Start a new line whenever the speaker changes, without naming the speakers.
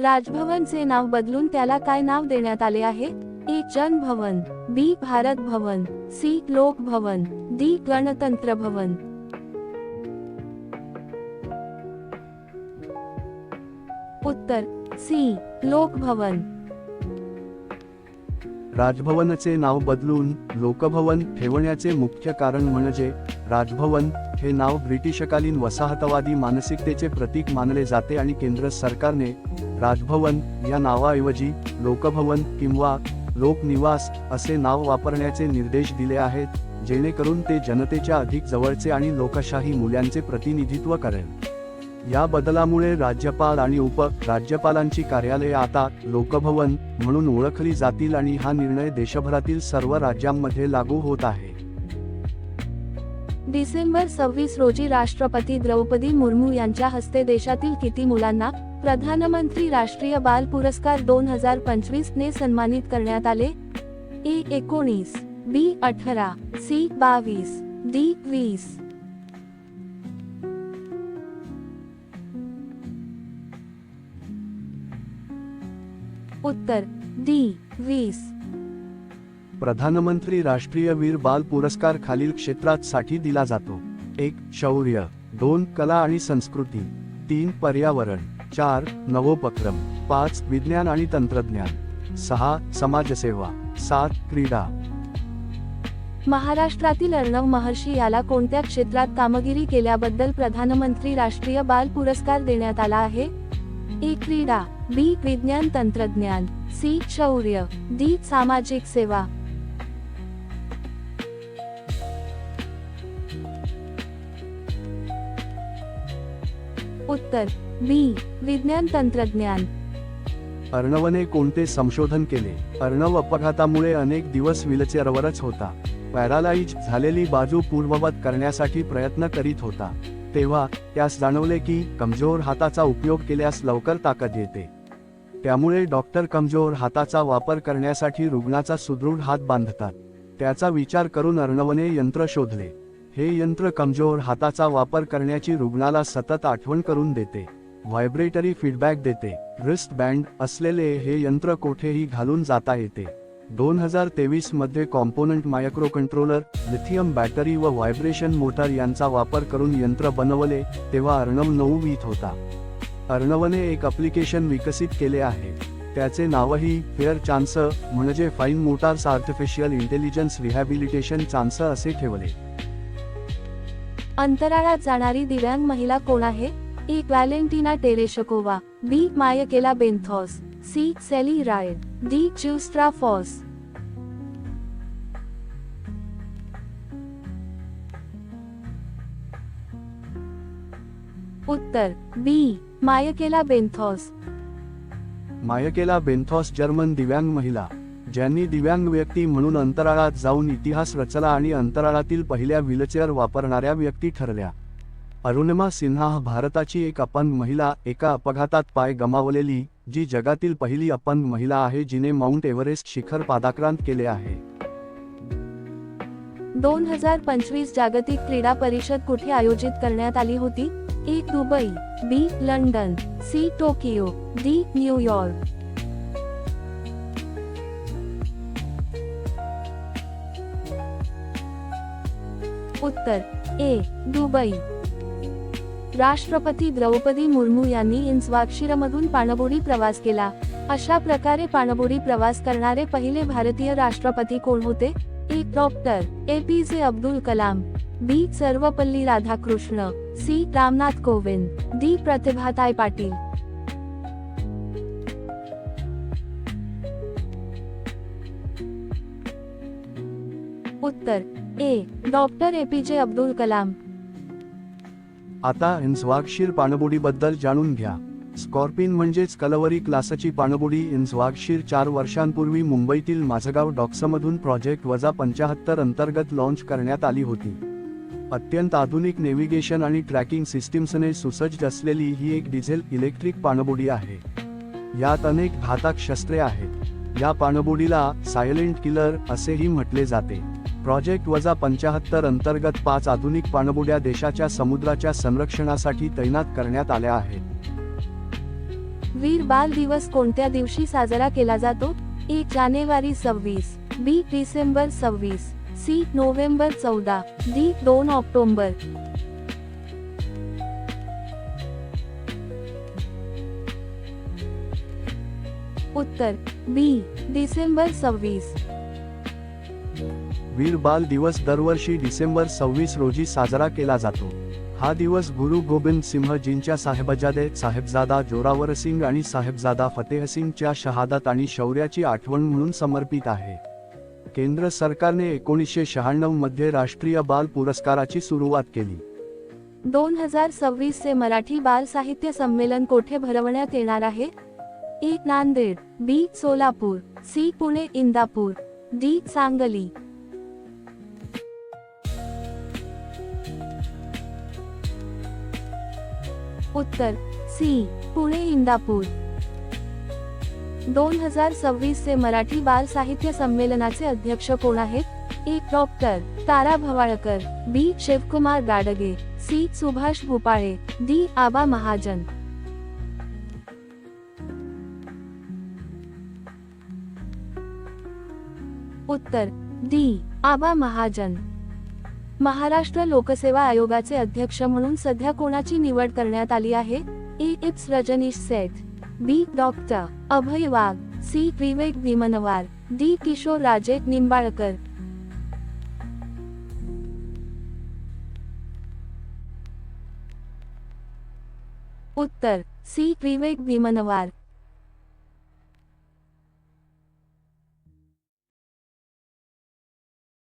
राजभवनचे नाव बदलून त्याला काय नाव देण्यात आले आहे? ए. जन भवन बी. भारत भवन सी. लोक भवन डी. गणतंत्र भवन उत्तर सी. लोक भवन
राजभवनचे नाव बदलून लोकभवन ठेवण्याचे मुख्य कारण म्हणजे राजभवन हे नाव ब्रिटिशकालीन वसाहतवादी मानसिकतेचे प्रतीक मानले जाते आणि केंद्र सरकारने राजभवन या नावाऐवजी लोकभवन किंवा लोकनिवास असे नाव वापरण्याचे निर्देश दिले आहेत जेणेकरून ते जनतेच्या अधिक जवळचे आणि लोकशाही मूल्यांचे प्रतिनिधित्व करेल. या बदलामुळे राज्यपाल आणि उप राज्यपालांची कार्यालये आता लोकभवन म्हणून ओळखली जातील आणि हा निर्णय देशभरातील सर्व राज्यांमध्ये लागू होत आहे.
डिसेंबर सव्वीस रोजी राष्ट्रपती द्रौपदी मुर्मू यांच्या हस्ते देशातील किती मुलांना प्रधानमंत्री राष्ट्रीय बाल पुरस्कार दोन हजार पंचवीस ने सन्मानित करण्यात आले? ए एकोणीस बी अठरा सी बावीस डी वीस. उत्तर डी वीस.
प्रधानमंत्री राष्ट्रीय वीर बाल पुरस्कार खालील क्षेत्रात साठी दिला जातो. एक शौर्य. दोन कला आणि संस्कृती. तीन पर्यावरण. चार नवोपक्रम. पाच विज्ञान आणि तंत्रज्ञान. सहा समाजसेवा. सात क्रीडा.
महाराष्ट्रातील अर्णव महर्षी याला कोणत्या क्षेत्रात कामगिरी केल्याबद्दल प्रधानमंत्री राष्ट्रीय बाल पुरस्कार देण्यात आला आहे? ए क्रीडा. बी विज्ञान तंत्रज्ञान. सी शौर्य. डी सामाजिक सेवा. उत्तर बी विज्ञान तंत्रज्ञान.
अर्णवने कोणते संशोधन केले? अर्णव अपघातामुळे अनेक दिवस व्हीलचेअरवरच होता. पॅरालाइज झालेली बाजू पूर्ववत करण्यासाठी प्रयत्न करीत होता. तेव्हा त्यास जाणवले की कमजोर हाताचा उपयोग केल्यास लवकर ताकद येते. त्यामुळे डॉक्टर कमजोर हाताचा वापर करण्यासाठी रुग्णाचा सुदृढ हात बांधतात. त्याचा विचार करून अर्णवने यंत्र शोधले. हे यंत्र कमजोर हाताचा वापर करण्याची रुग्णाला सतत आठवण करून देते. व्हायब्रेटरी फीडबॅक देते. रिस्ट बँड असलेले हे यंत्र कोठेही घालून जाता येते. दोन हजार तेवीसमध्ये component micro controller lithium battery व व्हायब्रेशन मोटर यांचा वापर करून यंत्र बनवले तेव्हा अर्णव नऊवीत होता. अर्णवने एक अप्लिकेशन विकसित केले आहे. त्याचे नावही फेअर चान्स म्हणजे fine motors artificial intelligence rehabilitation chance असे ठेवले.
अंतराळात जाणारी दिव्यांग महिला कोण आहे? A Valentina Tereshkova. B. Michaela Benthaus C. Sally Ride D. च्युस्ट्रा फॉस. उत्तर. बी. मायकेला बेंथॉस.
मायकेला बेन्थॉस जर्मन दिव्यांग महिला. ज्यांनी दिव्यांग व्यक्ती म्हणून अंतराळात जाऊन इतिहास रचला आणि अंतराळातील पहिल्या व्हीलचेअर वापरणाऱ्या व्यक्ती ठरल्या. अरुणिमा सिन्हा भारताची एक अपंग महिला एका अपघातात पाय गमावलेली जी जगातील पहिली अपंग महिला आहे जिने माउंट एव्हरेस्ट शिखर पादाक्रांत केले आहे.
दोन हजार पंचवीस जागतिक क्रीडा परिषद कुठे आयोजित करण्यात आली होती? A Dubai B London C Tokyo D New York. उत्तर ए दुबई. राष्ट्रपती द्रौपदी मुर्मू यांनी इन्स्वाक्षीरमधून पाणबुडी प्रवास केला. अशा प्रकारे पाणबुडी प्रवास करणारे पहिले भारतीय राष्ट्रपती कोण होते? ए doctor A P J Abdul Kalam. B Sarvepalli Radhakrishna. C Ramnath Kovind. D Pratibhatai Patil. उत्तर A doctor A P J Abdul Kalam.
आता इन्स्वागशीर पाणबुडीबद्दल जाणून घ्या. स्कॉर्पिन म्हणजेच कलवरी क्लासची पाणबुडी. इन्स्वागशीर चार वर्षांपूर्वी मुंबईतील माझगाव डॉक्समधून प्रोजेक्ट वजा पंचाहत्तर अंतर्गत लॉन्च करण्यात आली होती. अत्यंत आधुनिक नेव्हिगेशन आणि ट्रॅकिंग सिस्टीम्सने सुसज्ज असलेली ही एक डिझेल इलेक्ट्रिक पाणबुडी आहे. यात अनेक घातक शस्त्रे आहेत. या पाणबुडीला सायलेंट किलर असेही म्हटले जाते. प्रोजेक्ट वजा पंचाहत्तर अंतर्गत पाच आधुनिक पाणबुड्या देशाच्या समुद्राच्या संरक्षणासाठी तैनात करण्यात आल्या आहेत.
वीर बाल दिवस कोणत्या दिवशी साजरा केला जातो? एक जानेवारी सव्वीस बी डिसेंबर सव्वीस सी नोव्हेंबर चौदा डी दोन ऑक्टोंबर. उत्तर बी डिसेंबर सव्वीस.
वीर बाल दिवस दरवर्षी डिसेंबर सव्वीस रोजी साजरा केला जातो. हा दिवस गुरु गोबिंद सिंहजींच्या साहेबजादे साहेबजादा जोरावर सिंग आणि साहेबजादा फतेहसिंगच्या शहादत आणि शौर्याची आठवण म्हणून समर्पित आहे. केंद्र सरकारने एकोणीसशे शहाण्णवमध्ये राष्ट्रीय बाल पुरस्काराची सुरुवात केली.
दोन हजार चे मराठी बाल साहित्य संमेलन कोठे भरवण्यात येणार आहे? A. Nanded B. Solapur C. Pune Indapur D. Sangli. उत्तर सी पुणे इंदापूर. दोन हजार सव्वीस चे मराठी बाल साहित्य संमेलनाचे अध्यक्ष कोण आहेत? A. Doctor Tara Bhawalkar B. Shivkumar Gadge C. Subhash Bhopale D. Aba Mahajan. उत्तर डी. आबा महाजन. महाराष्ट्र लोकसेवा आयोगाचे अध्यक्ष म्हणून सध्या कोणाची निवड करण्यात आली आहे? A. IPS Rajnish Seth. B. Doctor. Abhay Wagh. C. Vivek Bhimanwar. D. Kishor Raje Nimbalkar. उत्तर. सी. विवेक भीमनवार.